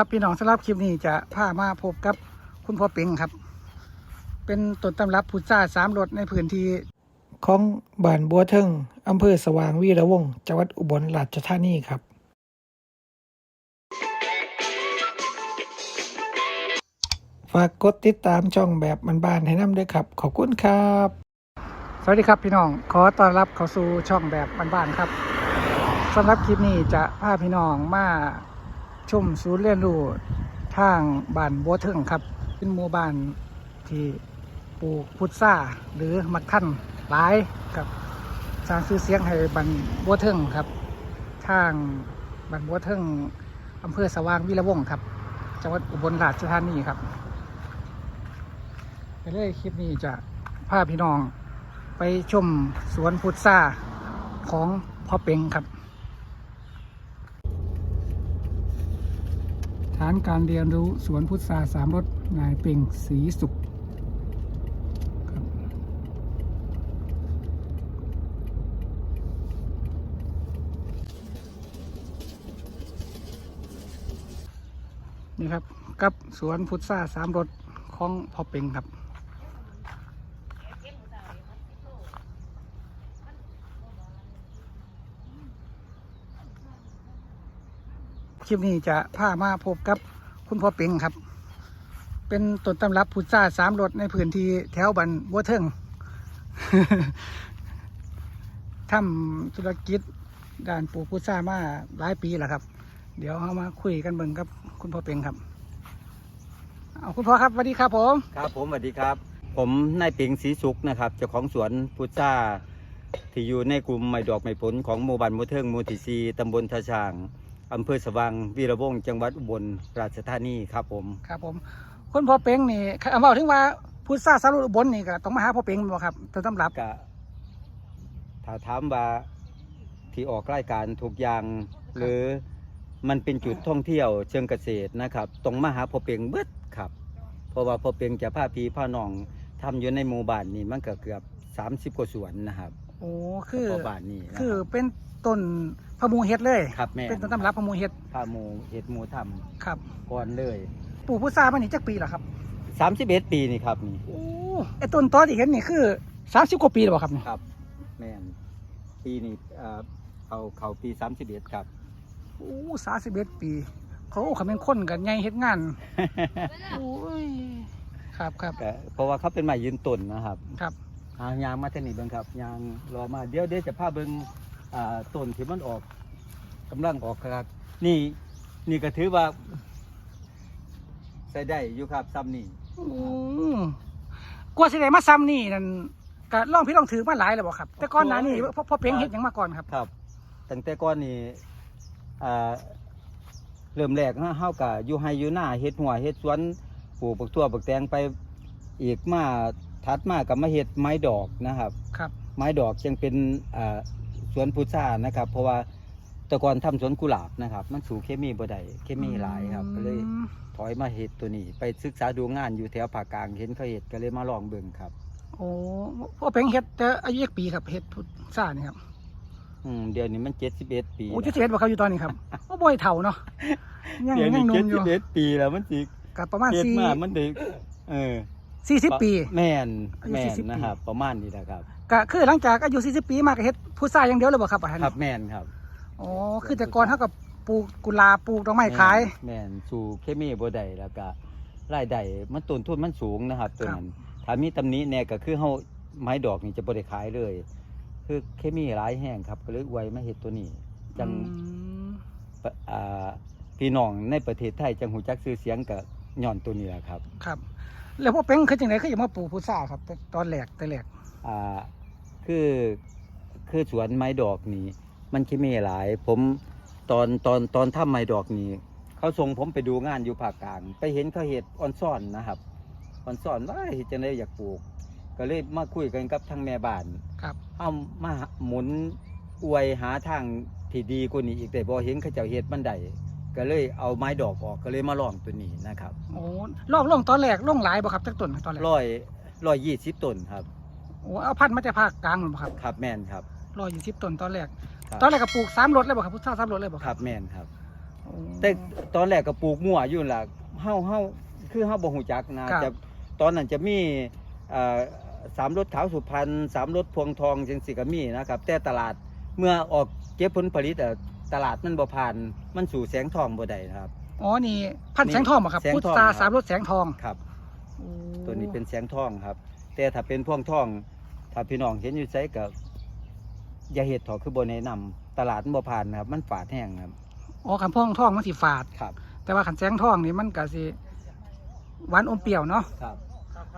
ครับพี่น้องสำหรับคลิปนี้จะพามาพบกับคุณพ่อเป็งครับ เป็นต้นตำรับพุทธาสามรสในพื้นที่ของบ้านบัวเทิงอำเภอสว่างวีระวงศ์จังหวัดอุบลราชธานีครับฝากกดติดตามช่องแบบมันบานๆให้น้ำด้วยครับ ขอบคุณครับ สวัสดีครับพี่น้อง ขอต้อนรับเข้าสู่ช่องแบบบ้านๆครับสำหรับคลิปนี้จะพาพี่น้องมา ชมศูนย์เรียนรู้ทางบ้านบัวเทิงครับ เป็นหมู่บ้านที่ปลูกพุทราหรือมักท่นหลายกับสร้างชื่อเสียงให้บ้านบัวเทิงครับ ทางบ้านบัวเทิงอำเภอสว่างวิระวงศ์ครับ จังหวัดอุบลราชธานีครับไปเลยคลิปนี้จะพาพี่น้อง ไปชมสวนพุทราของพ่อเป็งครับานการเรียนรู้สวนพุทราสามรถนายเป่งศรีสุขนี่ครับ กับสวนพุทราสามรถของพ่อเป่งครับ ลิปนี้จะพามาพบกับคุณพ่อเป็งครับ เป็นต้นตำรับพุทราสามรสในพื้นที่แถวบันบัวเทิงทำธุรกิจด้านปลูกพุทรามาหลายปีแล้วครับ เดี๋ยวเรามาคุยกันเบิ่งกับคุณพ่อเป็งครับ เอาคุณพ่อครับสวัสดีครับผมครับผมสวัสดีครับ ผมนายเปิงศรีสุขนะครับเจ้าของสวนพุทราที่อยู่ในกลุ่มไม้ดอกไม้ผลของหมู่บ้านหมูเทิงหมู่ที่ซีตำบลท่าช้าง อำเภอสว่างวีระวงศ์จังหวัดอุบลราชธานีครับผม ครับผมคุณพ่อเป็งนี่เอาบอกถึงว่าพุทราสามรสอุบลนี่ก็ต้องมาหาพ่อเป็งบ่ครับต้นตำรับก็ถ้าถามว่าที่ออกรายการถูกอย่างหรือมันเป็นจุดท่องเที่ยวเชิงเกษตรนะครับตรงมาหาพ่อเปียงเบิดครับ เพราะว่าพ่อเปียงจะพาพี่พาน้องทำอยู่ในหมู่บ้านนี่มันก็เกือบ 30 กว่าสวนนะครับ โอ้ คือพ่อบ้านนี่นะคือรับเป็น ต้นพะมูเฮ็ดเลย ครับแม่เป็นต้นตำรับพะมูเฮ็ดพาหมูเห็ดหมูทครับำก่อนเลยปลูกพุทรามานี่จักปีแล้วครับ31ปีนี่ครับนี่โอ้ไอต้นตอที่เห็นนี่คือสามสิบกว่าปีแล้วบ่ครับนี่ครับ แม่นปีนี้เอ่อเขาเขาปี31ครับ โอ้สามสิบเอ็ดปี เขาเขาเป็นคนกันใหญ่เฮ็ดงานโอ้ยครับครับก็เพราะว่าเขาเป็นไม้ยืนต้นนะครับครับ หางยางมาเทานี่เบิ่งครับยางรอมาเดี๋ยวเดี๋ยวจะพาเบิ่ง อ่าต้นที่มันออกกำลังออกครับ นี่นี่ก็ถือว่าใส่ได้อยู่ครับซ้ำนี่อืมกลัวสิได้มาซ้ำนี่นั่นก็ลองพี่ลองถือมาหลายแล้วบ่ครับ แต่ก่อนหน้านี้พ่อพ่อเพ็งเฮ็ดหยังมาก่อนครับ ครับตั้งแต่ก่อนนี่อ่าเริ่มแรกเฮาเฮาก็อยู่ไฮอยู่หน้าเฮ็ดหัวเฮ็ดสวนปลูกบักทั่วบักแตงไปอีกมาถัดมาก็มาเฮ็ดไม้ดอกนะครับ ครับ ไม้ดอกยังเป็นอ่า สวนพุทรานะครับ เพราะว่าแต่ก่อนทำสวนกุหลาบนะครับ มันสู่เคมีบ่ได้เคมีหลายครับก็เลยอืมถอยมาเฮ็ดตัวนี้ ไปศึกษาดูงานอยู่แถวภาคกลางเห็นเขาเฮ็ดก็เลยมาลองเบิ่งครับ โอ้พ่อเพ็งเฮ็ดแต่อายุจักปีครับเฮ็ดพุทรานี่ครับอืมเดี๋ยวนี้มัน71ปีโอ้แล้วจะเฮ็ดบ่ครับอยู่ตอนนี้ครับโอ้บ่อยเฒ่าเนาะยังเดี๋ยวยันี้งหนุ่มอยู่71ปีแล้วมันสิก็ประมาณเฮ็ดสี่มามันได้เออสี่สิบปี แม่นอายุแม่น40ปี นะครับ ประมาณนี้แหละครับ ก็คือหลังจากอายุ40ปีมาก็เฮ็ดพุทราอย่างเดียวเลยบ่ครับอาหารครับแม่นครับอ๋อคือแต่ก่อนเท่ากับปลูกกุหลาบปลูกดอกไม้ขาย แม่นสู่เคมีบ่ได้แล้วก็รายได้มันต้นทุนมันสูงนะครับตัวนั้นถ้ามีตำหนิแน่ก็คือเฮาไม้ดอกนี่จะบ่ได้ขายเลย คือเคมีหลายแห้งครับ ก็เลยอวยมาเฮ็ดตัวนี้จังอืมปะอ่าพี่น้องในประเทศไทยจังหูจักชื่อเสียงก็ย้อนตัวนี้แหละครับ ครับ แล้วพวกเป็งคือจังไดคืออยากมาปลูกพุทราครับแต่ตอนแรกแต่แรกอ่า คือคือสวนไม้ดอกนี่มันเคมีหลาย ผมตอนตอนตอนทำไม้ดอกนี่เขาส่งผมไปดูงานอยู่ภาคกลาง ไปเห็นเขาเห็ดออนซ่อนนะครับออนซ่อนว่าเฮ็ดจังไดอยากปลูก ก็เลยมาคุยกันกับทางแม่บ้านครับเอามาหมุนอวยหาทางที่ดีกว่านี้อีกแต่บ่เห็นเขาเจ้าเฮ็ดมันได้ก็เลยเอาไม้ดอกออกก็เลยมาลองตัวนี้นะครับโอ้ลองลงตอนแรกลงหลายบ่ครับจักต้นตอนแรกร้อยร้อยยี่สิบต้นครับ โอ้เอาพันธุ์มาจากภาคกลางบ่ครับครับแม่นครับร้อยยี่สิบต้นตอนแรก ครับ ตอนแรกก็ปลูกสามรถเลยบ่ครับพุทราสามรถเลยบ่ครับแม่นครับ โอ้ แต่ตอนแรกก็ปลูกมั่วอยู่นั่นล่ะเฮาเฮาคือเฮาบ่ฮู้จักนะครับ จะตอนนั้นจะมีเอ่อสามรถขาวสุพรรณสามรถพวงทองจังซี่ก็มีนะครับ แต่ตลาดเมื่อออกเก็บผลผลิตอะตลาดมันบ่ผ่านมันสู่แสงทองบ่ได้นะครับ อ๋อนี่พันธุ์แสงทองเหรอครับแสงทองพุทราสามรสแสงทองครับ โอ้ตัวนี้เป็นแสงทองครับ แต่ถ้าเป็นพวงทอง ถ้าพี่น้องเห็นอยู่ไสก็อย่าเฮ็ดถอคือบ่แนะนำตลาดมันบ่ผ่านนะครับ มันฝาดแห้งครับอ๋อขันพ่องทองมันสีฝาดครับ แต่ว่าขันแสงทองนี่มันก็สิหวานอมเปรี้ยวเนาะครับ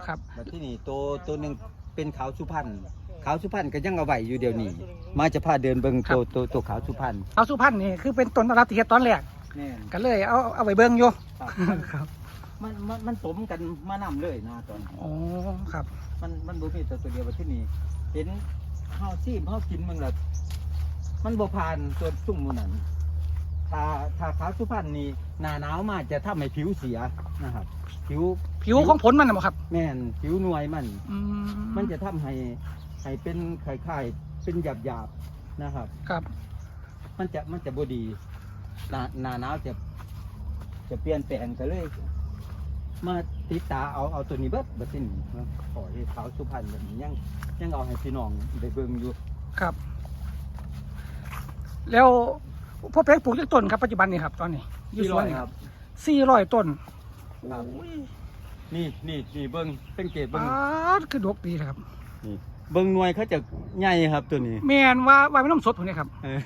ครับมาที่นี่ตัวตัวหนึ่งเป็นขาวสุพรรณขาวสุพรรณก็ยังเอาไว้อยู่เดี๋ยวนี้ มาจะพาเดินเบิ่งตัวตัวตัวขาวสุพรรณเอาสุพรรณนี่คือเป็นต้นตำรับที่เฮ็ดตอนแรกแน่นก็เลยเอาเอาไว้เบิ่งอยู่ครับครับ มันมันมันสมกันมานำเลยนะตอนนี้อ๋อครับ มันมันบ่มีตัวตัวเดียวมาที่นี่เห็นเฮาซีมเฮากินมึงละมันบ่ผ่านตัวซุ่มหมูนั้นถ้าถ้าขาวสุพรรณนี่หน้าหนาวมาจะทำให้ผิวเสียนะครับ ผิวผิวของผลมันนะบ่ครับ แม่นผิวหน่วยมัน อืมันจะทำให้ให้เป็นไข่ไข่เป็นหยาบหยาบๆนะครับ ครับ มันจะมันจะบดีหนาหนาหนาวจะ จะเปลี่ยนแปลงกันเลย มาติดตาเอาเอาตัวนี้เบิดบัดนี้นะขอให้ขาวสุพรรณแบบนี้ยังยังเอาให้พี่น้องได้เบิ่งอยู่ครับ แล้วพ่อเป๊กปลูกจักต้นครับปัจจุบันนี่ครับ ตอนนี้อยู่สวนนี่ครับสี่ร้อยต้นครับโอ้ยนี่นี่นี่เบิ่งสังเกตเบิ่งปาดคือดกดีครับนี่เบิ่งหน่วยเขาจะใหญ่ครับตัวนี้แม่นว่าว่าไม่ต้องสดผมนี่ครับเออ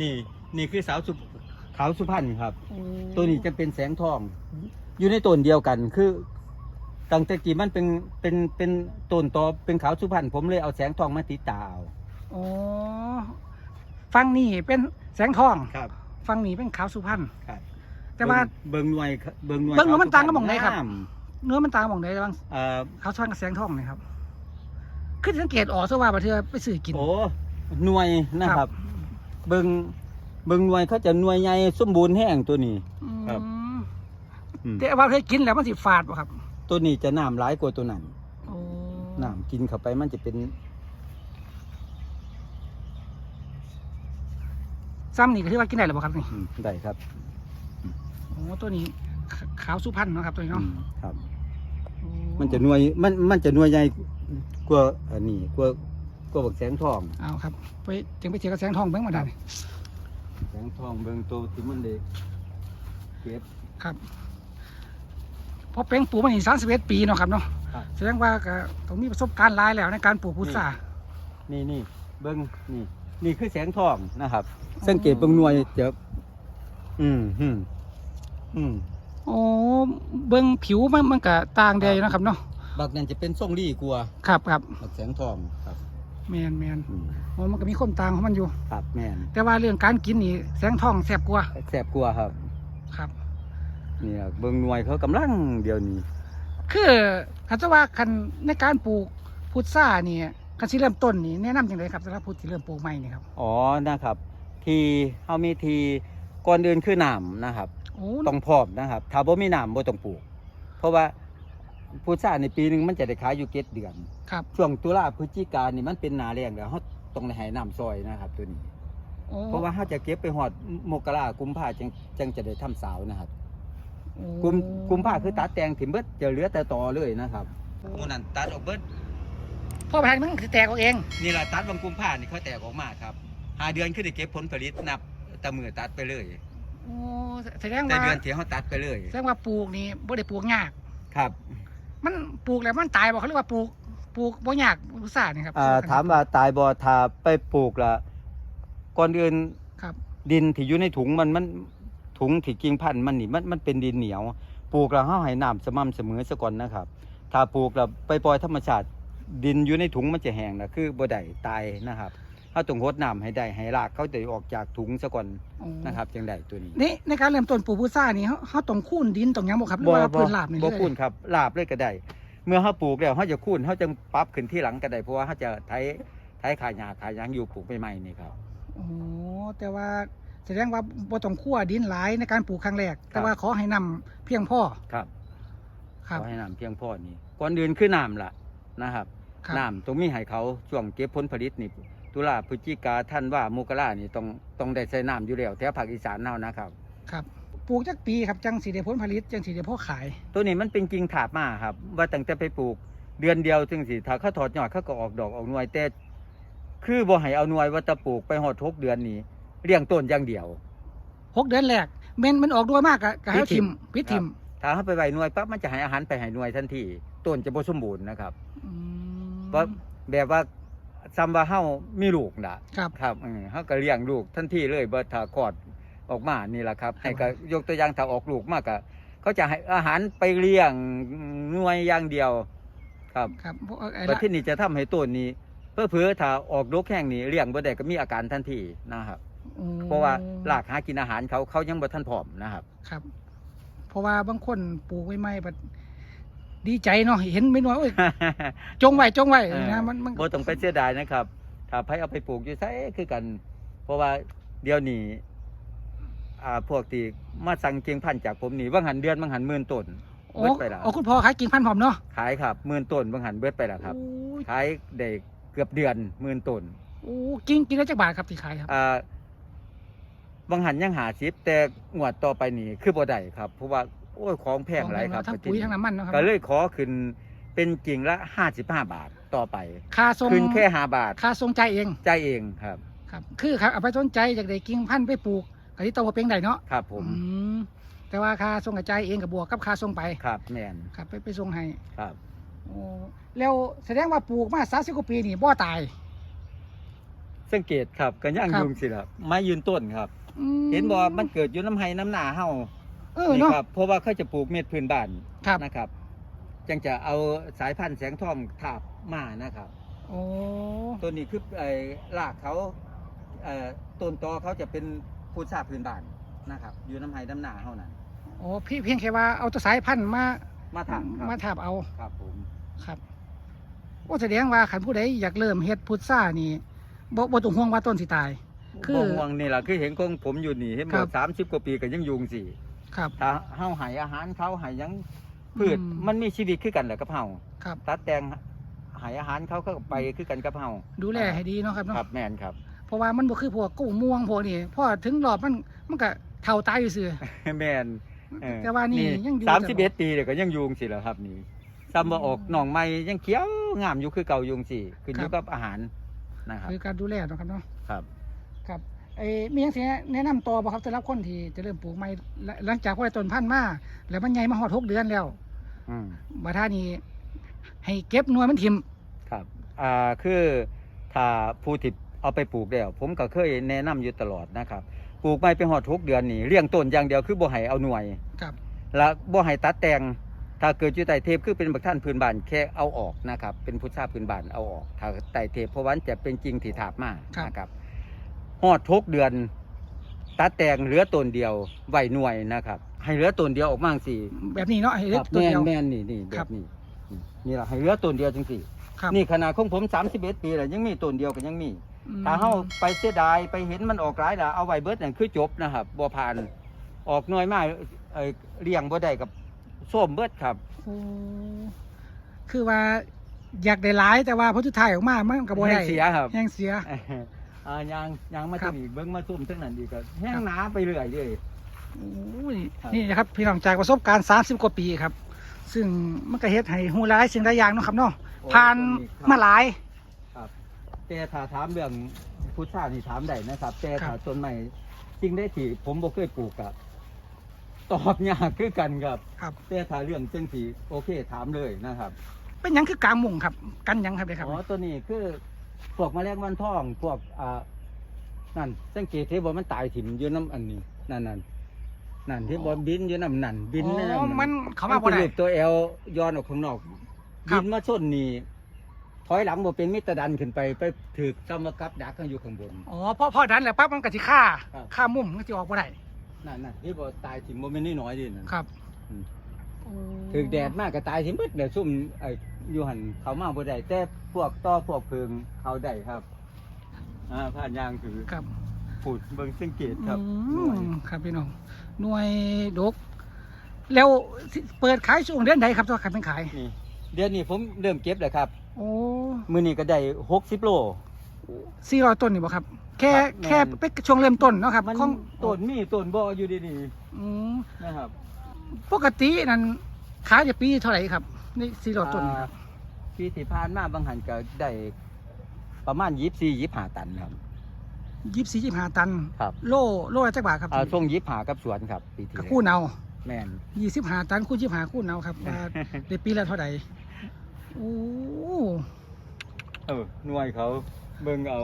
นี่นี่คือสาวสุขาวสุพรรณครับ ตัวนี้จะเป็นแสงทอง อยู่ในต้นเดียวกันคือตั้งแต่กี่มันเป็นเป็นเป็นต้นตอเป็นขาวสุพรรณผมเลยเอาแสงทองมาติดตาเอาอ๋อฟังนี่เป็นแสงทองครับฟังนี่เป็นขาวสุพรรณครับ แต่ว่าเบิ่งหน่วยเบิ่งหน่วยเบิ่งหน่วยขมันต่างกันหม้องไหนครับงามเนื้อมันต่างกันหมองใดบ้างเอ่อขาวสุพรรณกับแสงทองนี่ครับคือสังเกตออกซะว่าประเทศไปซื้อกินโอ้หน่วยนะครับ เบิ่งเบิ่งหน่วยเขาจะหน่วยใหญ่สมบูรณ์แห้งตัวนี้อืมครับอืม แต่ว่าเคยกินแล้วมันสิฝาดป่ะครับ ตัวนี้จะน้ำร้ายกว่าตัวนั้นโอ้น้ำกินเข้าไปมันจะเป็นซ้ำนี่ก็ถือว่ากินได้หรือเปล่าครับนี่อืมได้ครับโอ้ตัวนี้ขขาวสุพรรณเนาะครับตัวนี้อืเนาะมครับโอ้มันจะหน่วยมันมันจะหน่วยใหญ่กว่าอันนี้กว่ากว่าบักแสงทองเอาครับไปจึงไปเจอกับแสงทองเบิ่งมาได้นี่แสงทองเบิ่งตัวที่มันเด็กเก็บครับเพราะเป็นปลูกมานี่สามสิบเอ็ดปีเนาะครับเนาะครับ แสดงว่าก็ต้องมีประสบการณ์หลายแล้วในการปลูกพุทรา นี่นี่เบิ้งนี่ นี่คือแสงทองนะครับ สังเกตเบิ้งหน่วยจะอืมอืมอืมโอ้เบิ่งผิวมันมันก็ต่างแดอยู่เนาะครับเนาะบักนั่นจะเป็นทรงรี่กลัวาครับครับบักแสงทองครับแมนแมนอืมโอ้มันก็มีความต่างของมันอยู่ ครับแม่นแต่ว่าเรื่องการกินนี่แสงทองแซ่บกว่าแสบกลัวาครับ ครับ นี่ล่ะเบิ้งหน่วยเขากำลังเดียวนี้ คือคันจะว่าคันในการปลูกพุทรานี่คันสิเริ่มต้นนี่แนะนำจังไดครับสำหรับผู้ที่เริ่มปลูกใหม่นี่ครับอ๋อนะครับ ทีเฮามีทีก่อนเดินคือน้ำนะครับโอ้ต้องพร้อมนะครับ ถ้าบ่มีน้ำบ่ต้องปลูก เพราะว่าพุทราในปีหนึงมันจะได้ขายอยู่เจ็ดเดือน ครับช่วงตุลาพฤศจิกานี่มันเป็นหนาแรงแล้วเขาต้องได้ให้น้ำซอยนะครับ ตัวนี้ โอ้เพราะว่าเขาจะเก็บไปหอดมกรากุมภาจังจังจะได้ทำสาวนะครับ โอ้กุมกุมภาคือตัดแตงถิ่มเบิดจะเหลือแต่ตอเลยนะครับมูนันตัดออกเบิดพ่อแพงมันคือแตกเอาเอง นี่แหละตัดวันกุมภานี่เขาแตกออกมาครับหาเดือนขึ้นได้เก็บผลผลิตนับแตะมือตัดไปเลยโอ้แสดงแต่ว่าเดือนที่เขาตัดไปเลย แสดงว่าปลูกนี่บ่ได้ปลูกยาก ครับมันปลูกแล้วมันตายบ่เขาเรียกว่าปลูกปลูกบ่ยากพุทรานี่ครับอ่าถามว่าตายบ่ถ้าไปปลูกละก่อนอื่นครับ ดินที่อยู่ในถุงมันมัน ถุงที่กิ่งพันธุ์มันนี่มันมันเป็นดินเหนียว ปลูกแล้วเฮาให้น้ำสม่ำเสมอซะก่อนนะครับ ถ้าปลูกแล้วไปปล่อยธรรมชาติดินอยู่ในถุงมันจะแห้งนะคือบ่ได้ตายนะครับเฮาต้องรดน้ำให้ได้ให้รากเขาได้ออกจากถุงซะก่อนโอ้นะครับจังได้ตัวนี้นี่ในการเริ่มต้นปลูกพุทรานี่เขาเขาต้องคูนดินต้องหยังบ่ครับหรือว่าพื้นราบนี่เลบ่ยคูนครับลาบเลยก็ได้ เมื่อเฮาปลูกแล้วเฮาจะคูนเฮาจะปรับขึ้นที่หลังก็ได้เพราะว่าเฮาจะไถไถขายหญ้าขายหยังอยู่ปลูกใหม่ๆนี่ครับ โอ้แต่ว่า แสดงว่าบ่ต้องคั่วดินหลายในการปลูกครั้งแรก แต่ว่าขอให้นำเพียงพอครับครับขอให้น้ำเพียงพอนี่ก่อนอื่นคือน้ำล่ะนะครับครับน้ำต้องมีให้เขาช่วงเก็บผลผลิตนี่ตุลาพฤศจิกาท่านว่ามกรานี่ต้องต้องได้ใส่น้ำอยู่แล้วแถวภาคอีสานเฮานะครับ ครับปลูกจักปีครับจังสีได้ผลผลิตจังสีได้พ่อขาย ตัวนี้มันเป็นกิ่งถาบมาครับ ว่าตั้งแต่ไปปลูกเดือนเดียวจึงสิถ้าเขาถอดยอดเขาก็ออกดอกออกหน่วยแต่คือบ่ให้เอาหน่วยว่าจะปลูกไปหอดทกเดือนนี้ เลี้ยงต้นอย่างเดียว หกเดือนแรกเมนมันออกด้วยมากกะกะให้เอาทิมพิษทิมถ้าเขาไปไว้หน่วยปั๊บมันจะให้อาหารไปให้หน่วยทันทีต้นจะบ่สมบูรณ์นะครับ อืมเพราะแบบว่าซ้ำว่าเฮามีลูกน่ะครับ ครับเออเขาก็เลี้ยงลูกทันทีเลยบ่ถ้าคลอดออกมานี่แหละครับให้ก็ยกตัวอย่างถ้าออกลูกมากก็เขาจะให้อาหารไปเลี้ยงหน่วยอย่างเดียว ครับครับเพราะไอ้ประละเทศนี้จะทำให้ต้นนี้เพื่อเพื่อๆถ้าออกลูกแห้งนี้เลี้ยงบ่ได้ก็มีอาการทันทีนะครับ อืมเพราะว่าลากหากินอาหารเขาเขายังบ่ทันพร้อมนะครับ ครับ เพราะว่าบางคนปลูกไว้ไม่บัดดีใจเนาะเห็นไม่น้อยโอ้ยจงไว้จงไว้เออ นะมันมัน บ่ต้องไปเสียดายนะครับ ถ้าไผเอาไปปลูกอยู่ไสคือกัน เพราะว่าเดี๋ยวนี้อ่าพวกที่มาสั่งเกียงพันธุ์จากผมนี่บางหันเดือนบางหันหมื่นต้น โอ้เบิดไปแล้ว โอ้คุณพ่อขายกิ่งพันธุ์ผอมเนาะขายครับหมื่นต้นบางหันเบิดไปแล้วครับ โอ้ยขายได้เกือบเดือนหมื่นต้นโอ้กิ่งกิ่งละจักบาทครับที่ขายครับ อ่า บางหันยังหาชิปแต่งวดต่อไปนี่คือบ่ได้ครับ เพราะว่าโอ้ยของแพงหลายครับทั้งปุ๋ยทั้งน้ำมันเนาะครัก็เลยขอขึ้นเป็นกิ่งละ55บาทต่อไป ค่าทรงขึ้นแค่5บาท ค่าทรงใจายเองจ่ายเองครับ ครับ คือครับเอาไปสนใจจากได้กิ่งพันธุ์ไปปลูกก็ที่โตมาเป็นได้เนาะครับ ผมอืมแต่ว่าค่าทรงกระจายเองกับบวกกับค่าทรงไปครับแมนครับ ไปไปทรงให้ครับโอ้แล้วแสดงว่าปลูกมาสามสิบกว่าปีนี่บ่ตาย สังเกตครับก็ย่างครับยุงสิครับไม้ยืนต้นครับ อืเห็นบ่มันเกิดอยู่น้ำไห้น้ำหนาเฮาเออนี่เนาะ ครับเพราะว่าเขาจะปลูกเม็ดพื้นบ้านครับ นะครับ จังจะเอาสายพันธุ์แสงทองทาบมานะครับ โอ้ตัวนี้คือไอ้รากเขาเอ่อต้นตอเขาจะเป็นพุทราพื้นบ้านนะครับ อยู่น้ำไห้น้ำหนาเฮานั่นโอ้พี่เพียงแค่ว่าเอาตัวสายพันธุ์มามาถางครับมาทาบเอาครับผมครับโอ้แสดงว่าขันผู้ใดอยากเริ่มเฮ็ดพุทรานี่บ่บ่ต้องห่วงว่าต้นสิตาย คือ บ่ห่วงนี่แหละคือเห็นของผมอยู่นี่เห็นครับ่บสามสิบกว่าปีก็ยังยุงสิครับ ถ้าเฮาให้อาหารเขาให้หยังพืชอืม มันมีชีวิตคือกันแหละกับเฮาครับ ตัดแต่งให้อาหารเขาก็ไปคือกันกับเฮาดูแลให้ดีเนาะครับเนาะครับแม่นครับ เพราะว่ามันบ่คือพวกกุ้งม่วงพวกนี้พอถึงรอบมันมันก็เท่าตายอยู่ซื่อ แม่นเออแต่ว่านี่ยังอยู่ สามสิบเอ็ดปีเดี๋ยวก็ยังยุงสิแล้วครับนี่ซ้ำบ่ออกหนองไม้ยังเขียวงามอยู่คือเก่ายุงสิขึ้นอยู่กับอาหารนะครับ คือการดูแลเนาะครับเนาะครับครับ ไอ้มีหยังสิแนะนำต่อบ่ครับสำหรับคนที่จะเริ่มปลูกใหม่หลังหลังจากว่าต้นพันธุ์มาแล้วมันใหญ่มาฮอดหกเดือนแล้วอืมบัดท่านี้ให้เก็บหน่วยมันทิ่มครับ อ่าคือถ้าผู้ที่เอาไปปลูกแล้ว ผมก็เคยแนะนำอยู่ตลอดนะครับ ปลูกไม่ไปหอดทุกเดือนนี่เลี้ยงต้นอย่างเดียวคือบ่ให้เอาหน่วยครับ และบ่ให้ตัดแต่งถ้าเกิดอยู่ใต้เทปคือเป็นบักท่านพื้นบ้านแค่เอาออกนะครับ เป็นพุทธาพื้นบ้านเอาออก ถ้าใต้เทปเพราะวามันจะเป็นจริงที่ถาบมากนะครับ หอดทุกเดือนตัดแต่งเหลือต้นเดียวไว้หน่วยนะครับ ให้เหลือต้นเดียวออกมาสิแบบนี้เนาะให้เล็กครับตัวแม่เดีนยว แม่นนี่นี่แบครับบนี้นี่นี่แหละให้เหลือต้นเดียวจังสิครับ นี่ขนาดของผม31ปีแล้วยังมีต้นเดียวก็ยังมี อืม ถ้าเฮาไปเสียดายไปเห็นมันออกหลายแล้วเอาไว้เบิดนั่นคือจบนะครับบ่ผ่านออกหน่วยมาเอ่อเลี้ยงบ่ได้กับส้มเบิดครับ โอ้คือว่าอยากได้หลายแต่ว่าพอสุดท้ายออกมามันก็บ่ได้แห้งเสียครับ แห้งเสีย อ่ายางยางมาครัทาบงนี้เบิ่งมาส้มทั้งนั้นอีกก็แห้งครับหนาไปเรื่อยเลย โอ้ยครับ นี่นะครับพี่น้องจากประสบการณ์ 30 กว่าปีครับ ซึ่งมันก็เฮ็ดให้ฮู้หลายสิ่งหลายอย่างเนาะครับเนาะผ่านมาหลายครับแต่ถ้าถามเรื่องพุทธานี่ถามได้นะครับ แต่ครัถ้าบ ต้นใหม่จริงได้ที่ผมบ่เคยปลูกอะตอบยากคือกันครับ ครับ แต่ถ้าเรื่องจังสีโอเคถามเลยนะครับเป็นหยังคือกลางมุงครับ กันหยังครับเด้ครับ อ๋อตัวนี้คือ พวกแมลงวันทอง พวกอ่านั่นสังเกตที่บ่มันตายถิ่มอยู่น้ำอันนี้ นั่นนั่นนั่นที่บ่บินอยู่น้ำนั่นบินอ๋ใำอมันเขามาบ่นได้ป็นรูปตัวเอลย้อนออกข้างนอกครับ บินมาชนนี่ถอยหลังบ่เป็นมิตรดันขึ้นไปไปถือจำมากับดักกันอยู่ข้างบน อ๋อพอพอดันแล้วปั๊บมันก็สิฆ่าครับ ฆ่ามุมมันสิออกบ่ได้นั่นนั่นที่บ่ตายถิ่มบ่แม่นน้อยๆดินั่นครับ อืมโอ้ ถึกแดดมากก็ตายถิ่มเบิดเดี๋ยวซุ่มไอ้อยู่หันเขามาบ่ได้แต่พวกต่อพวกเพิงเขาได้ครับอ่าผ่านยางคือครับปูดเบิ่งสังเกตครับอืมครับพี่น้องหน่วยดก แล้วสิเปิดขายช่วงเดือนใดครับตัวขันเป็นขายนี่เดือนนี้ผมเริ่มเก็บแล้วครับ โอ้มื้อนี้ก็ได้60โล สี่ร้อยต้นนี่บ่ครับ แค่ครับแค่แม่นเป็นช่วงเริ่มต้นเนาะครับมันของต้นมีต้นบ่อยู่ดีอืมๆนะครับ ปกตินั่นขายจะปีเท่าไหร่ครับนี่สี่ร้อยต้นนี่ครับอ่าปีที่ผ่านมาบางหันก็ได้ประมาณยี่สี่ยี่ห้าตันครับยี่สิบสี่ยี่สิบห้าตัน ครับ โลโลละจักบาทครับอ่าช่วงยี่ห้ากับสวนครับ ปีที่กับแล้วคู่เนาแม่นยี่สิบห้าตันคู่ยี่สิบห้าคู่เนาครับว่าได้ปีละเท่าไหร่โอ้เออหน่วยเขาเบิ่งเอา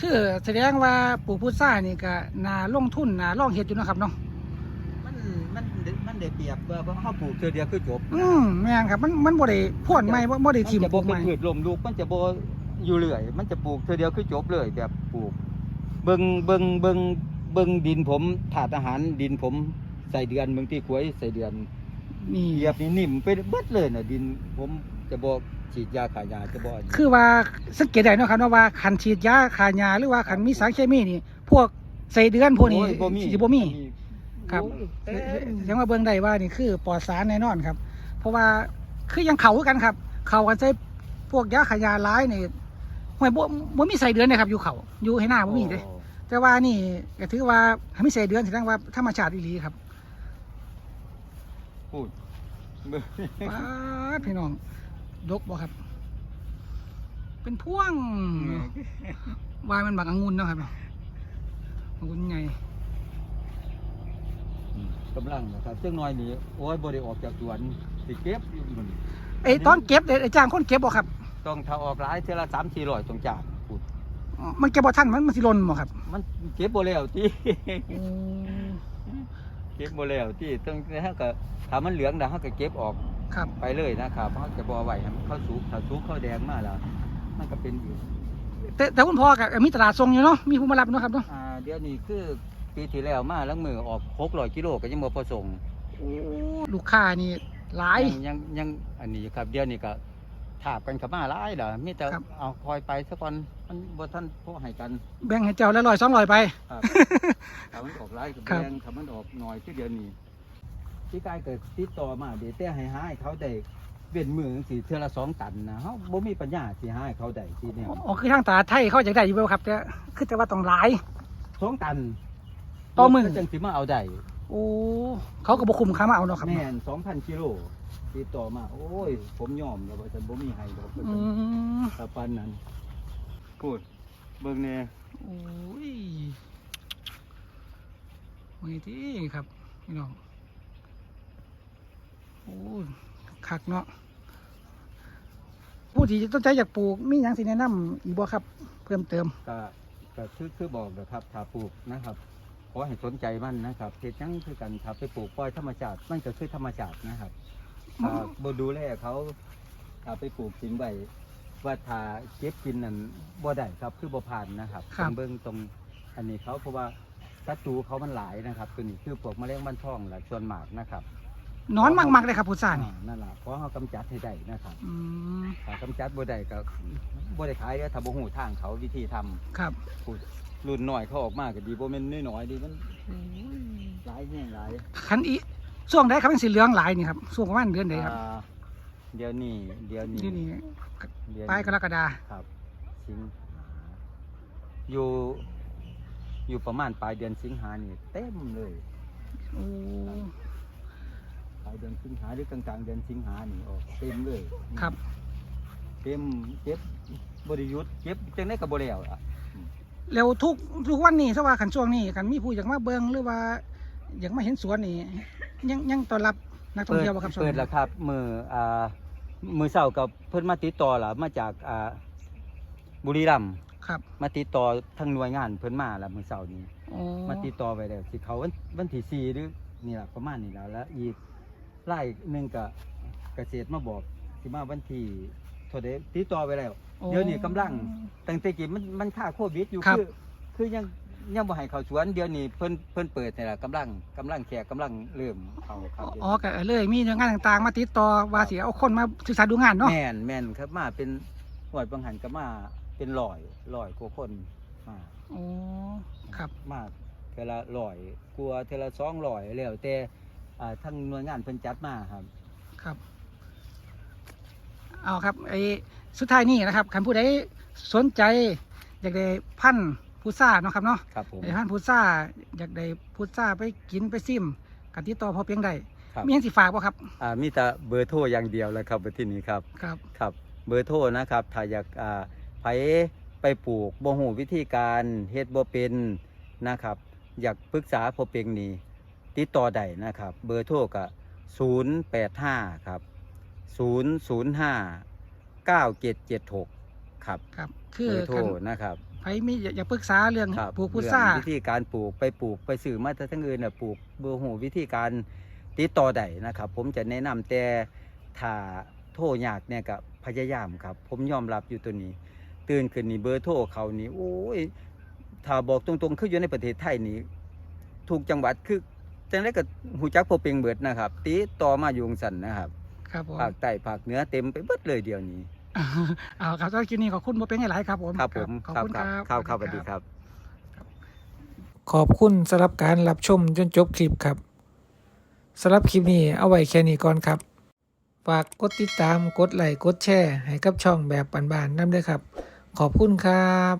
คือแสดงว่าปลูกพุทรานี่ก็นาลงทุนนาล่องเฮ็ดอยู่เนาะครับเนาะมันมันมันได้เปรียบเว่าเขาปลูกเทื่อเดียวคือจบอืมแม่นครับมันมันบ่ได้พ่นใหม่บ่บ่ได้ทิ่มมันจะปลูบ่กเป็ใหนม่พืชลมลูกมันจะบ่อยู่เรื่อย มันจะปลูกเทื่อเดียวคือจบเลยแบบปลูก เบิ่งเบิ่งเบิ่งเบิ่งดินผมถาดอาหารดินผมใส่เดือนบางทีขวยใส่เดือนนี่เหยียบนี่นิ่มไปเบิดเลยน่ะดินผมจะบ่ ฉีดยาขายาจะบ่คือว่าสังเกตได้เนาะครับว่าคันฉีดยาฆ่าหญ้าหรือว่าคันมีสารเคมีนี่ พวกใส่เดือนพวกนี้โอ้ยบ่มีสิบ่มีครับโอ้ยเต็มยังว่าเบิ่งได้ว่านี่คือปลอดสารแน่นอนครับ เพราะว่าคือยังเขาคือกันครับ เขากันใช้พวกยาขายาร้ายนี่ห่วยบ่บ่มีใส่เดือนนะครับ อยู่เขาอยู่ให้หน้าบ่มีเด้โอ้แต่ว่านี่ก็ถือว่าให้มีใส่เดือนแสดงว่าธรรมชาติอีหลีครับพูดเบิ่งป๊าดพี่น้อง ดกบ่ครับ เป็นพ่วงวายมันบักองุ่นเนาะครับองุ่นใหญ่กำลังนะครับจังน้อยนี่โอ้ยบ่ได้ออกจากสวนสิเก็บอยู่มันไอ้ตอนเก็บเด้ไอ้จ้างคนเก็บบ่ครับ ต้องถ้าออกหลายเท่าละ3 400ต้องจ่ายพูดมันเก็บบ่ทันมันมันสิหล่นบ่ครับ มันเก็บบ่แล้วติโอ้เก็บบ่แล้วติต้องเฮาก็ถ้ามันเหลืองแล้วเฮาก็เก็บออก ครับ ไปเลยนะครับเฮาจะบ่เอาไว้ให้มันเข้าสุกถ้าสุกเข้าแดงมาแล้วมันก็เป็นอยู่แต่แต่คุณพ่อกับมีตลาดทรงอยู่เนาะมีผู้มารับเนาะครับเนาะอ่าเดี๋ยวนี้คือปีที่แล้วมาแล้วมือออก600กิโลก็ยังบ่พอส่งลูกค้านี่หลาย ยังยังยังอันนี้ครับเดี๋ยวนี้ก็ถาบกันเข้ามาหลายเด้อมีแต่ครับ เอาคอยไปซะก่อนมันบ่ทันพอให้กันแบ่งให้เจ้าละร้อยสองร้อยไป ครับ ถ้ามันออกหลายก็ครับแบ่งถ้ามันออกน้อยคือเดี๋ยวนี้ พี่กายเกิดติดต่อมาเดี๋ยวแต่ให้หาให้เขาได้เว้นมือจังซี่เทื่อละสองตันนะเฮาบ่มีปัญญาสิหาให้เขาได้ทีเนี่ยอ๋อคือทางตลาดไทยเขาอยากได้อยู่บ่ครับแต่คือแต่ว่าต้องหลาย สองตันต่อมื้อก็จังสิมาเอาได้โอ้เขาก็บ่คุมค่ามาเอาเนาะครับแม่เนาะน2,000กิโลติดต่อมา โอ้ย ผมยอมแล้วว่าจะบ่มีให้ดอกอืมถ้าปานนั้นพูดเบิ่งแน่โอ้ยมือที่ครับพี่น้อง โอ้คักเนาะผู้ที่ต้องใจอยากปลูกมีหยังสิแนะนำอีกบ่ครับ เพิ่มเติมก็ก็คือคือบอกนะครับถ้าปลูกนะครับขอให้สนใจมันนะครับเฮ็ดหยังคือกันถ้าไปปลูกปล่อยธรรมชาติมันก็คือธรรมชาตินะครับถ้าบ่ดูแลเขาถ้าไปปลูกทิ้งไว้ว่าถ้าเก็บกินนั่นบ่ได้ครับคือบ่ผ่านนะครับครับต้องเบิ่งตรงอันนี้เขาเพราะว่าศัตรูเขามันหลายนะครับ ตัวนี้คือพวกแมลงวันทองแหละส่วนมากนะครับ นอนมักๆเลยครับพุทธานี่อ่านั่นแหละเพราะเขากำจัดให้ได้นะครับอืมถ้ากำจัดบ่ได้ก็บ่ได้ขายเด้อถ้าบ่ฮู้ทางเขาวิธีทำครับพูดรุ่นน้อยเขาออกมาก็ดีบ่แม่นน้อยๆดีมันหลายแห้งหลายคันอีช่วงใดครับมันสีเหลืองหลายนี่ครับช่วงประมาณเดือนใดครับอ่าเดี๋ยวนี้เดี๋ยวนี้นี่นี่เดี๋ยวปลายกรกฎาครับสิงหาอยู่อยู่ประมาณปลายเดือนสิงหานี่เต็มเลย โอ้ ปลายเดือนสิงหาหรือกลางๆเดือนสิงหานี่ออกเต็มเลยครับเต็มเก็บบริยุทธ์เก็บจังได้กับบริแล้วอะแล้วทุกทุกวันนี้ถ้าว่าขันช่วงนี้กันมีผู้อยากมาเบิงหรือว่าอยากมาเห็นสวนนี่ยังยังต้อนรับนักท่องเที่ยวบ่ครับช่วงเปิดนี้แล้วครับ มืออ่ามือเสาร์กับเพิ่นมาติดต่อล่ะมาจากอ่าบุรีรัมย์ครับมาติดต่อทางหน่วยงานเพิ่นมาแล้วมือเสาร์นี้โอ้มาติดต่อไปแล้วสิเขาวันวันที่สี่หรือนี่ล่ะประมาณนี้แล้วแล้วอีก ไล่หนึ่งก็เกษตรมาบอกสิมาวันที่โทษเดติดต่อไปแล้ว โอ้เดี๋ยวนี้กำลังตั้งแต่กี้มันมันค่าโควิดอยู่ครับ คือ คือยังยังบ่ให้เข้าสวนเดี๋ยวนี้เพิ่นเพิ่นเปิดนี่ล่ะกำลังกำลังแขกกำลังเริ่มเข้าครับเดี๋ยวอ๋อก็เลยมีหน่วยงานต่างๆ มาติดต่อว่าสิเอาคนมาศึกษาดูงานเนาะ แม่นแม่นครับมาเป็นหวดบางหันก็มาเป็นร้อยร้อยกว่าคนมาโอ้ครับ มาเทอละร้อยกลัวเทอละสองร้อยแล้วแต่ อ่าทั้งหน่วยงานเพิ่นจัดมาครับ ครับ เอาครับไอ้สุดท้ายนี่นะครับคันผู้ใดสนใจอยากได้พันธุ์พุทราเนาะครับเนาะครับผมไอ้พันธุ์พุทราอยากได้พุทราไปกินไปซิมกันติดต่อพอเพียงใดครับ มีหยังสิฝากบ่ครับ อ่ามีแต่เบอร์โทรอย่างเดียวแล้วครับที่นี้ครับ ครับ ครับเบอร์โทรนะครับถ้าอยากอ่าไปไปปลูกบ่หูวิธีการเฮ็ดบ่เป็นนะครับ อยากปรึกษาพอเพียงนี้ ติดต่อได้นะครับ เบอร์โทรก็085 ครับ 005 9776 ครับครับ คืเบออร์โทรคันนะครับใครมีอยากปรึกษาเรื่องครับปลูกพุทราเรื่องวิธีการปลูกไปปลูกไปสื่อมาแต่ทั้งอื่นน่ะปลูกเบอร์หูวิธีการติดต่อได้นะครับ ผมจะแนะนำแต่ถ้าโทรยากเนี่ยกับพยายามครับ ผมยอมรับอยู่ตัวนี้ ตื่นขึ้นนี่เบอร์โทรเขานี่โอ้ยถ้าบอกตรงๆคืออยู่ในประเทศไทยนี่ถูกจังหวัดคือ จังได้กับหูจักพอเปียงเบิดนะครับติดต่อมาอยู่จังสันนะครับครับผมภาคใต้ภาคเหนือเต็มไปเบิดเลยเดียวนี้เอาครับตอนกินนี้ขอบคุณบ่เป็นหลายๆครับผมครับผมขอบครับคุณคครัรับบครับครับสวัสดีครับ ขอบคุณสำหรับการรับชมจนจบคลิปครับสำหรับคลิปนี้เอาไว้แค่นี้ก่อนครับฝากกดติดตามกดไลค์กดแชร์ให้กับช่องแบบบานๆนั่นด้วยครับ ขอบคุณครับ